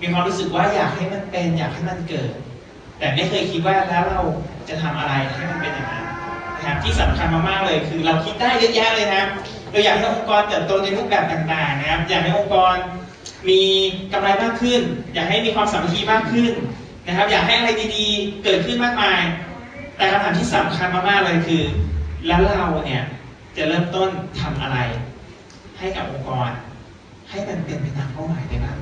มีความรู้สึกว่าอยากให้มันเป็นอยากให้มันเกิด แต่ไม่เคยคิดว่าแล้วเราจะทำอะไรให้มันเป็นอย่างนั้นนะครับที่สำคัญมากๆเลย คือเราคิดได้เยอะแยะเลยนะครับเราอยากให้องค์กรเติบโตในรูปแบบต่างๆนะครับ อยากให้องค์กรมีกำไรมากขึ้น อยากให้มีความสามัคคีมากขึ้นนะครับ อยากให้อะไรดีๆ เกิดขึ้นมากมาย แต่คำถามที่สำคัญมากๆเลยคือ แล้วเราเนี่ยจะเริ่มต้นทำอะไร ให้กับองค์กร ให้มันเป็นไปตามเป้าหมายได้บ้าง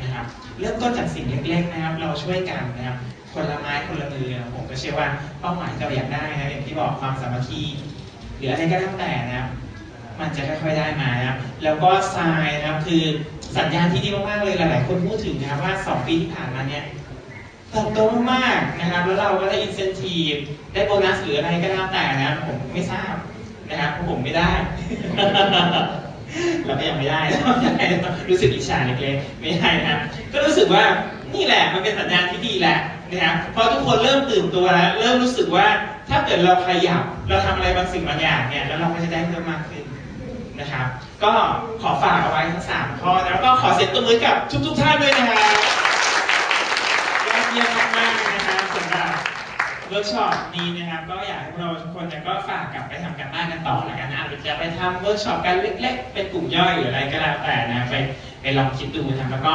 นะครับ เริ่มต้นจากสิ่งเล็กๆนะครับ เราช่วยกันนะครับ คนละไม้คนละมือผมก็เชื่อว่าเป้าหมายเราอยากได้นะอย่างที่บอกความสามัคคีหรืออะไรก็แล้วแต่นะครับ มันจะค่อยๆได้มานะครับแล้วก็ทรายนะครับคือสัญญาณที่ดีมากๆเลยหลายๆคนพูดถึงนะครับว่า 2 ปีที่ผ่านมาเนี่ยเติบโตมากนะครับ แล้วเราก็ได้อินเซนทีฟได้โบนัสหรืออะไรก็แล้วแต่นะครับผมไม่ทราบนะครับผมไม่ได้ เราก็ยังไม่ได้ รู้สึกอิจฉาเล็กๆไม่ได้นะครับก็รู้สึกว่านี่แหละมันเป็นสัญญาณที่ดีแหละนะครับเพราะทุกคนเริ่มตื่นตัวแล้วเริ่มรู้สึกว่าถ้าเกิดเราขยับเราทำอะไรบางสิ่งบางอย่างเนี่ยแล้วเราก็จะได้เพิ่มมากขึ้นนะครับ ก็ขอฝากเอาไว้ทั้งสามข้อแล้วก็ขอเสียงตบมือกับทุกๆท่านด้วยนะครับยอดเยี่ยมมากๆนะครับสำหรับ เวิร์กช็อปนี้นะครับก็อยากให้พวกเราทุกคนเนี่ยก็ฝากกลับไปทำกันบ้านกันต่อแล้วกันนะหรือจะไปทำเวิร์กช็อปกันเล็กๆ เป็นกลุ่มย่อยหรืออะไรก็แล้วแต่นะไปไปลองคิดดูนะแล้วก็